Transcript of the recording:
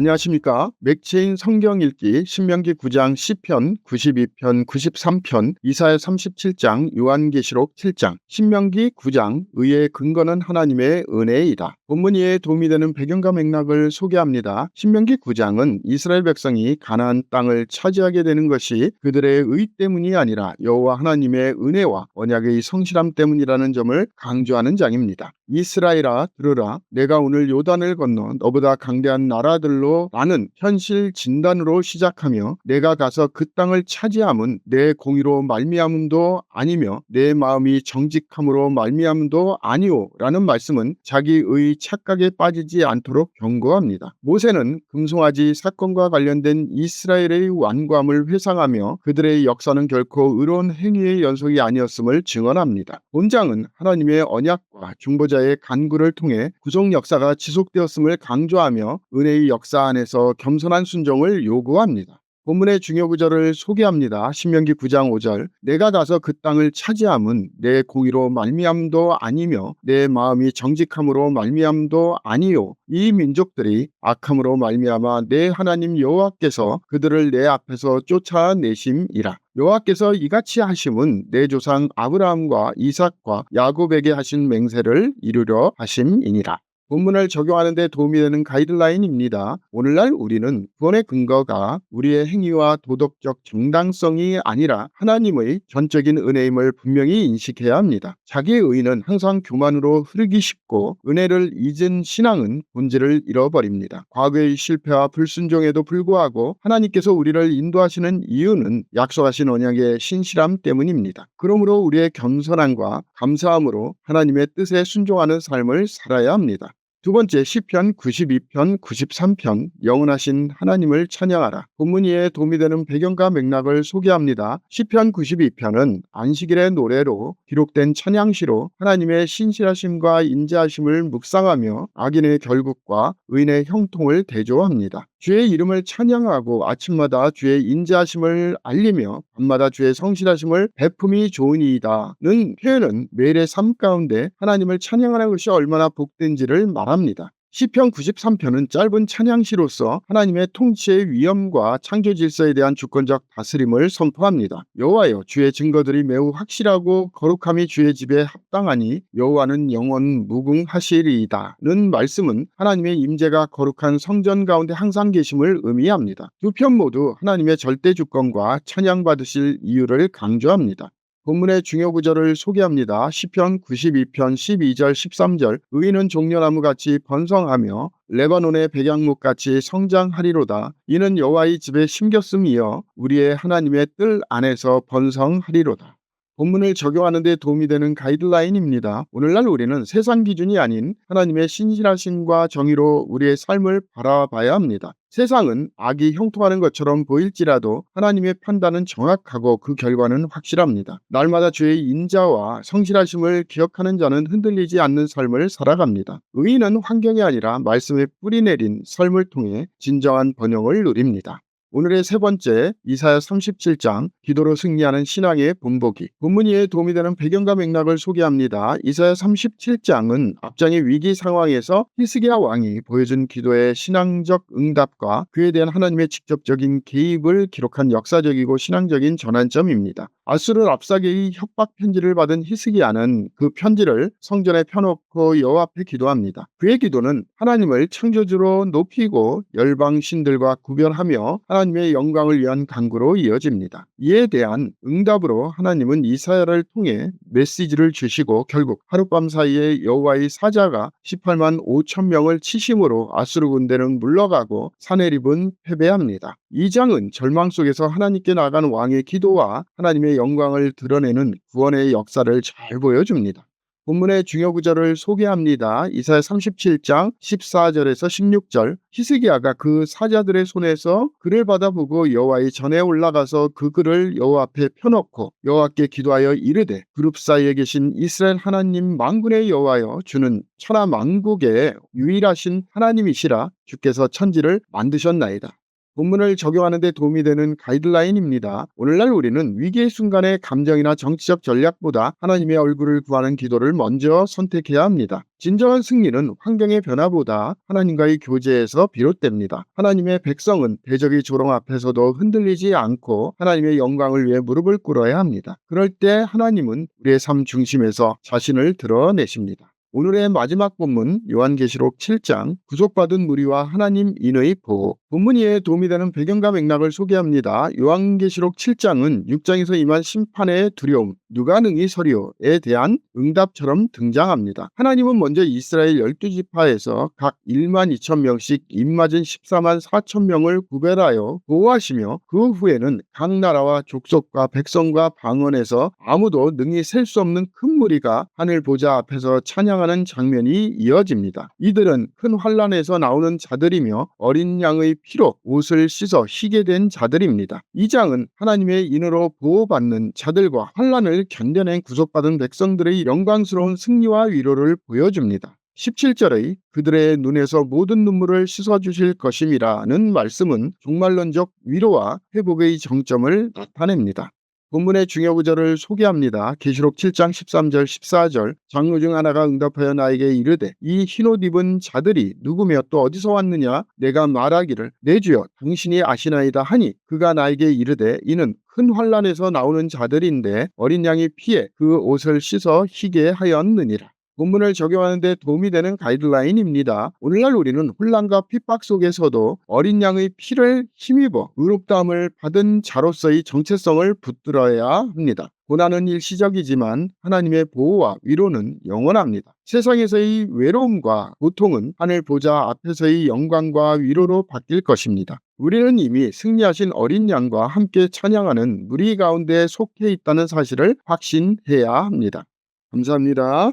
안녕하십니까. 맥체인 성경 읽기 신명기 9장 10편, 92편, 93편, 이사야 37장, 요한계시록 7장, 신명기 9장, 의의 근거는 하나님의 은혜이다. 본문 이에 도움이 되는 배경과 맥락을 소개합니다. 신명기 9장은 이스라엘 백성이 가나안 땅을 차지하게 되는 것이 그들의 의 때문이 아니라 여호와 하나님의 은혜와 언약의 성실함 때문이라는 점을 강조하는 장입니다. 이스라엘아 들으라 내가 오늘 요단을 건너 너보다 강대한 나라들로 나는 현실 진단으로 시작하며 내가 가서 그 땅을 차지함은 내 공의로 말미암음도 아니며 내 마음이 정직함으로 말미암음도 아니오라는 말씀은 자기의 착각에 빠지지 않도록 경고합니다. 모세는 금송아지 사건과 관련된 이스라엘의 완고함을 회상하며 그들의 역사는 결코 의로운 행위의 연속이 아니었음을 증언합니다. 본장은 하나님의 언약과 중보자 의 간구를 통해 구속 역사가 지속되었음을 강조하며 은혜의 역사 안에서 겸손한 순종을 요구합니다. 본문의 중요 구절을 소개합니다. 신명기 9장 5절. 내가 가서 그 땅을 차지함은 내 공의로 말미암도 아니며 내 마음이 정직함으로 말미암도 아니요. 이 민족들이 악함으로 말미암아 내 하나님 여호와께서 그들을 내 앞에서 쫓아내심이라. 여호와께서 이같이 하심은 내 조상 아브라함과 이삭과 야곱에게 하신 맹세를 이루려 하심이니라 본문을 적용하는 데 도움이 되는 가이드라인입니다. 오늘날 우리는 구원의 근거가 우리의 행위와 도덕적 정당성이 아니라 하나님의 전적인 은혜임을 분명히 인식해야 합니다. 자기의 의는 항상 교만으로 흐르기 쉽고 은혜를 잊은 신앙은 본질을 잃어버립니다. 과거의 실패와 불순종에도 불구하고 하나님께서 우리를 인도하시는 이유는 약속하신 언약의 신실함 때문입니다. 그러므로 우리의 겸손함과 감사함으로 하나님의 뜻에 순종하는 삶을 살아야 합니다. 두 번째 시편 92편 93편 영원하신 하나님을 찬양하라. 본문 이에 도움이 되는 배경과 맥락을 소개합니다. 시편 92편은 안식일의 노래로 기록된 찬양시로 하나님의 신실하심과 인자하심을 묵상하며 악인의 결국과 의인의 형통을 대조합니다. 주의 이름을 찬양하고 아침마다 주의 인자하심을 알리며 밤마다 주의 성실하심을 베품이 좋으니이다는 표현은 매일의 삶 가운데 하나님을 찬양하는 것이 얼마나 복된지를 말합니다. 시편 93편은 짧은 찬양시로서 하나님의 통치의 위엄과 창조 질서에 대한 주권적 다스림을 선포합니다. 여호와여 주의 증거들이 매우 확실하고 거룩함이 주의 집에 합당하니 여호와는 영원 무궁하시리이다는 말씀은 하나님의 임재가 거룩한 성전 가운데 항상 계심을 의미합니다. 두 편 모두 하나님의 절대 주권과 찬양받으실 이유를 강조합니다. 본문의 중요 구절을 소개합니다. 시편 92편 12절 13절 의인은 종려나무 같이 번성하며 레바논의 백양목 같이 성장하리로다. 이는 여호와의 집에 심겼음이여 우리의 하나님의 뜰 안에서 번성하리로다. 본문을 적용하는 데 도움이 되는 가이드라인입니다. 오늘날 우리는 세상 기준이 아닌 하나님의 신실하심과 정의로 우리의 삶을 바라봐야 합니다. 세상은 악이 형통하는 것처럼 보일지라도 하나님의 판단은 정확하고 그 결과는 확실합니다. 날마다 주의 인자와 성실하심을 기억하는 자는 흔들리지 않는 삶을 살아갑니다. 의인은 환경이 아니라 말씀에 뿌리 내린 삶을 통해 진정한 번영을 누립니다. 오늘의 세 번째 이사야 37장 기도로 승리하는 신앙의 본보기 본문이에 도움이 되는 배경과 맥락을 소개합니다. 이사야 37장은 앞장의 위기 상황에서 히스기야 왕이 보여준 기도의 신앙적 응답과 그에 대한 하나님의 직접적인 개입을 기록한 역사적이고 신앙적인 전환점입니다. 아수르 랍사게의 협박 편지를 받은 히스기야는 그 편지를 성전에 펴놓고 여호와 앞에 기도합니다. 그의 기도는 하나님을 창조주로 높이고 열방 신들과 구별하며 하나님 의 영광을 위한 간구로 이어집니다. 이에 대한 응답으로 하나님은 이사야를 통해 메시지를 주시고 결국 하룻밤 사이에 여호와의 사자가 18만 5천 명을 치심으로 아수르 군대는 물러가고 사내립은 패배합니다. 이 장은 절망 속에서 하나님께 나간 왕의 기도와 하나님의 영광을 드러내는 구원의 역사를 잘 보여줍니다. 본문의 중요 구절을 소개합니다. 이사야 37장 14절에서 16절 히스기야가 그 사자들의 손에서 글을 받아보고 여호와의 전에 올라가서 그 글을 여호와 앞에 펴놓고 여호와께 기도하여 이르되 그룹 사이에 계신 이스라엘 하나님 망군의 여호와여 주는 천하 만국의 유일하신 하나님이시라 주께서 천지를 만드셨나이다. 본문을 적용하는 데 도움이 되는 가이드라인입니다. 오늘날 우리는 위기의 순간에 감정이나 정치적 전략보다 하나님의 얼굴을 구하는 기도를 먼저 선택해야 합니다. 진정한 승리는 환경의 변화보다 하나님과의 교제에서 비롯됩니다. 하나님의 백성은 대적의 조롱 앞에서도 흔들리지 않고 하나님의 영광을 위해 무릎을 꿇어야 합니다. 그럴 때 하나님은 우리의 삶 중심에서 자신을 드러내십니다. 오늘의 마지막 본문 요한계시록 7장 구속받은 무리와 하나님 인의 보호 본문 이에 도움이 되는 배경과 맥락을 소개합니다. 요한계시록 7장은 6장에서 임한 심판의 두려움 누가 능히 서리오에 대한 응답처럼 등장합니다. 하나님은 먼저 이스라엘 12지파에서 각 1만 2천 명씩 입맞은 14만 4천 명을 구별하여 보호하시며 그 후에는 각 나라와 족속과 백성과 방언에서 아무도 능히 셀 수 없는 큰 무리가 하늘 보좌 앞에서 찬양하는 장면이 이어집니다. 이들은 큰 환란에서 나오는 자들이며 어린 양의 피로 옷을 씻어 희게 된 자들입니다. 이 장은 하나님의 인으로 보호받는 자들과 환란을 견뎌낸 구속받은 백성들의 영광스러운 승리와 위로를 보여줍니다. 17절의 그들의 눈에서 모든 눈물을 씻어주실 것임이라는 말씀은 종말론적 위로와 회복의 정점을 나타냅니다. 본문의 중요 구절을 소개합니다. 계시록 7장 13절 14절 장로 중 하나가 응답하여 나에게 이르되 이 흰옷 입은 자들이 누구며 또 어디서 왔느냐 내가 말하기를 내 주여 당신이 아시나이다 하니 그가 나에게 이르되 이는 큰 환란에서 나오는 자들인데 어린 양이 피해 그 옷을 씻어 희게 하였느니라. 본문을 적용하는 데 도움이 되는 가이드라인입니다. 오늘날 우리는 혼란과 핍박 속에서도 어린 양의 피를 힘입어 의롭다함을 받은 자로서의 정체성을 붙들어야 합니다. 고난은 일시적이지만 하나님의 보호와 위로는 영원합니다. 세상에서의 외로움과 고통은 하늘 보좌 앞에서의 영광과 위로로 바뀔 것입니다. 우리는 이미 승리하신 어린 양과 함께 찬양하는 무리 가운데 속해 있다는 사실을 확신해야 합니다. 감사합니다.